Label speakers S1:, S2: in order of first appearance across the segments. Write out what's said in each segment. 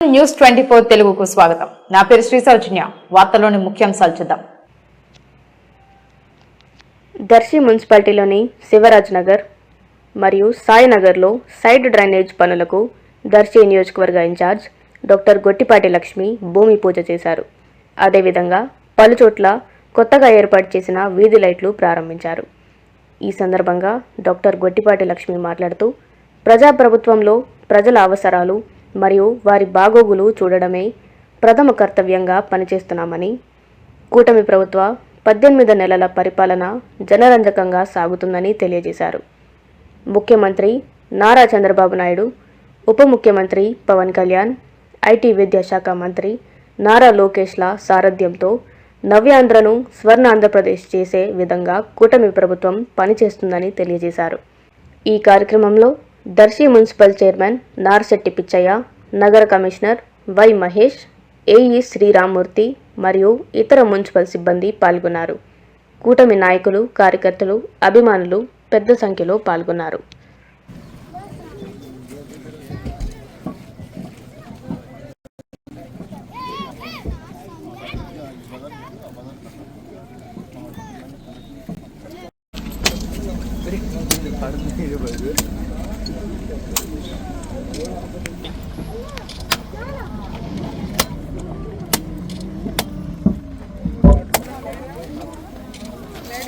S1: News twenty four తెలుగుకు స్వాగతం. నా పేరు శ్రీ సౌజన్య. వార్తల్లోని ముఖ్యాంశాలు చూద్దాం.
S2: దర్శి మున్సిపాలిటీలోని శివరాజ్ నగర్ మరియు సాయినగర్లో సైడ్ డ్రైనేజ్ పనులకు దర్శి నియోజకవర్గ ఇన్ఛార్జ్ డాక్టర్ గొట్టిపాటి లక్ష్మి భూమి పూజ చేశారు. అదేవిధంగా పలుచోట్ల కొత్తగా ఏర్పాటు చేసిన వీధి లైట్లు ప్రారంభించారు. ఈ సందర్భంగా డాక్టర్ గొట్టిపాటి లక్ష్మి మాట్లాడుతూ ప్రజాప్రభుత్వంలో ప్రజల అవసరాలు మరియు వారి బాగోగులు చూడడమే ప్రథమ కర్తవ్యంగా పనిచేస్తున్నామని కూటమి ప్రభుత్వ పద్దెనిమిది నెలల పరిపాలన జనరంజకంగా సాగుతుందని తెలియజేశారు. ముఖ్యమంత్రి నారా చంద్రబాబు నాయుడు ఉప ముఖ్యమంత్రి పవన్ కళ్యాణ్ ఐటీ విద్యాశాఖ మంత్రి నారా లోకేష్ల సారథ్యంతో నవ్యాంధ్రను స్వర్ణ ఆంధ్రప్రదేశ్ చేసే విధంగా కూటమి ప్రభుత్వం పనిచేస్తుందని తెలియజేశారు. ఈ కార్యక్రమంలో దర్శి మున్సిపల్ చైర్మన్ నార్శెట్టి పిచ్చయ్య నగర commissioner Y Mahesh AE Sriramamurthy మరియు ఇతర మున్సిపల్ సిబ్బంది పాల్గొన్నారు. కూటమి నాయకులు కార్యకర్తలు అభిమానులు పెద్ద సంఖ్యలో పాల్గొన్నారు.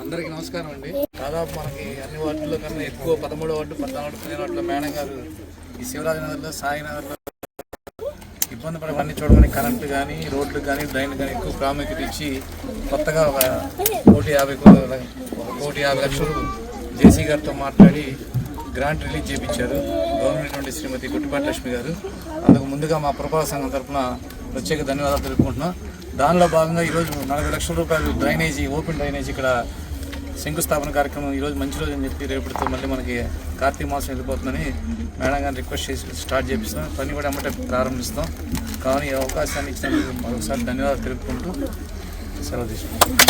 S3: అందరికీ నమస్కారం అండి. దాదాపు మనకి అన్ని వార్డుల్లో కన్నా ఎక్కువ పదమూడో వార్డు పద్నాలుగు పదిహేను వార్డులో మేడం గారు ఈ శివరాజనగర్లో సాయినగర్లో ఇబ్బంది పడవన్నీ చూడమని కరెంటు కానీ రోడ్లు కానీ డ్రైన్ కానీ ఎక్కువ ప్రాముఖ్యత ఇచ్చి కొత్తగా ఒక కోటి యాభై కోటి యాభై లక్షలు జేసీ గారితో మాట్లాడి గ్రాంట్ రిలీజ్ చేయించారు గవర్నమెంట్ నుండి శ్రీమతి గుట్టిపాటి లక్ష్మి గారు. అందుకు ముందుగా మా ప్రభావ సంఘం తరఫున ప్రత్యేక ధన్యవాదాలు తెలుపుకుంటున్నాం. దానిలో భాగంగా ఈరోజు నలభై లక్షల రూపాయలు డ్రైనేజీ ఓపెన్ డ్రైనేజీ ఇక్కడ శంకుస్థాపన కార్యక్రమం ఈరోజు మంచి రోజు అని చెప్పి రేపటితో మళ్ళీ మనకి కార్తీక మాసం వెళ్ళిపోతుందని మేడం గారిని రిక్వెస్ట్ చేసి స్టార్ట్ చేపిస్తాం పని కూడా అమ్మటే ప్రారంభిస్తాం కానీ ఈ అవకాశాన్ని ఇచ్చినందుకు మరొకసారి ధన్యవాదాలు తెలుపుకుంటూ సెలవు తీసుకుంటాం